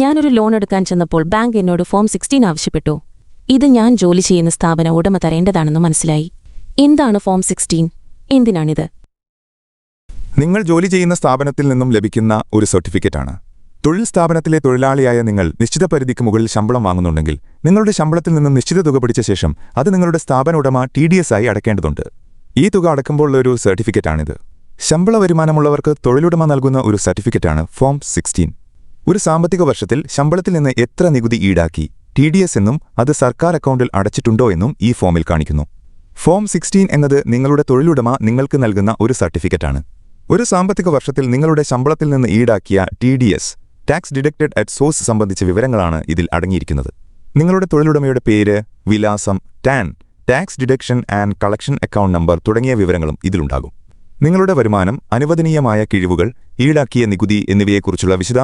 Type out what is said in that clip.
ഞാനൊരു ലോൺ എടുക്കാൻ ചെന്നപ്പോൾ ബാങ്ക് എന്നോട് ഫോം സിക്സ്റ്റീൻ ആവശ്യപ്പെട്ടു. ഇത് ഞാൻ ജോലി ചെയ്യുന്ന സ്ഥാപന ഉടമ തരേണ്ടതാണെന്ന് മനസ്സിലായി. എന്താണ് ഫോം സിക്സ്റ്റീൻ? എന്തിനാണിത്? നിങ്ങൾ ജോലി ചെയ്യുന്ന സ്ഥാപനത്തിൽ നിന്നും ലഭിക്കുന്ന ഒരു സർട്ടിഫിക്കറ്റാണ്. തൊഴിൽ സ്ഥാപനത്തിലെ തൊഴിലാളിയായ നിങ്ങൾ നിശ്ചിത പരിധിക്ക് മുകളിൽ ശമ്പളം വാങ്ങുന്നുണ്ടെങ്കിൽ നിങ്ങളുടെ ശമ്പളത്തിൽ നിന്നും നിശ്ചിത തുക പിടിച്ച ശേഷം അത് നിങ്ങളുടെ സ്ഥാപന ഉടമ ടി ഡി എസ് ആയി അടയ്ക്കേണ്ടതുണ്ട് ഈ തുക അടക്കുമ്പോഴുള്ള ഒരു സർട്ടിഫിക്കറ്റാണിത്. ശമ്പള വരുമാനമുള്ളവർക്ക് തൊഴിലുടമ നൽകുന്ന ഒരു സർട്ടിഫിക്കറ്റാണ് ഫോം സിക്സ്റ്റീൻ. ഒരു സാമ്പത്തിക വർഷത്തിൽ ശമ്പളത്തിൽ നിന്ന് എത്ര നികുതി ഈടാക്കി? ടി ഡി എസ് എന്നും അത് സർക്കാർ അക്കൗണ്ടിൽ അടച്ചിട്ടുണ്ടോ എന്നും ഈ ഫോമിൽ കാണിക്കുന്നു. ഫോം സിക്സ്റ്റീൻ എന്നത് നിങ്ങളുടെ തൊഴിലുടമ നിങ്ങൾക്ക് നൽകുന്ന ഒരു സർട്ടിഫിക്കറ്റാണ്. ഒരു സാമ്പത്തിക വർഷത്തിൽ നിങ്ങളുടെ ശമ്പളത്തിൽ നിന്ന് ഈടാക്കിയ T D S tax deducted at source സംബന്ധിച്ച വിവരങ്ങളാണ് ഇതിൽ അടങ്ങിയിരിക്കുന്നത്. നിങ്ങളുടെ തൊഴിലുടമയുടെ പേര് വിലാസം TAN tax deduction and collection account number തുടങ്ങിയ വിവരങ്ങളും ഇതിലുണ്ടാകും. നിങ്ങളുടെ വരുമാനം അനുവദനീയമായ കിഴിവുകൾ ഈടാക്കിയ നികുതി എന്നിവയെക്കുറിച്ചുള്ള വിശദാംശ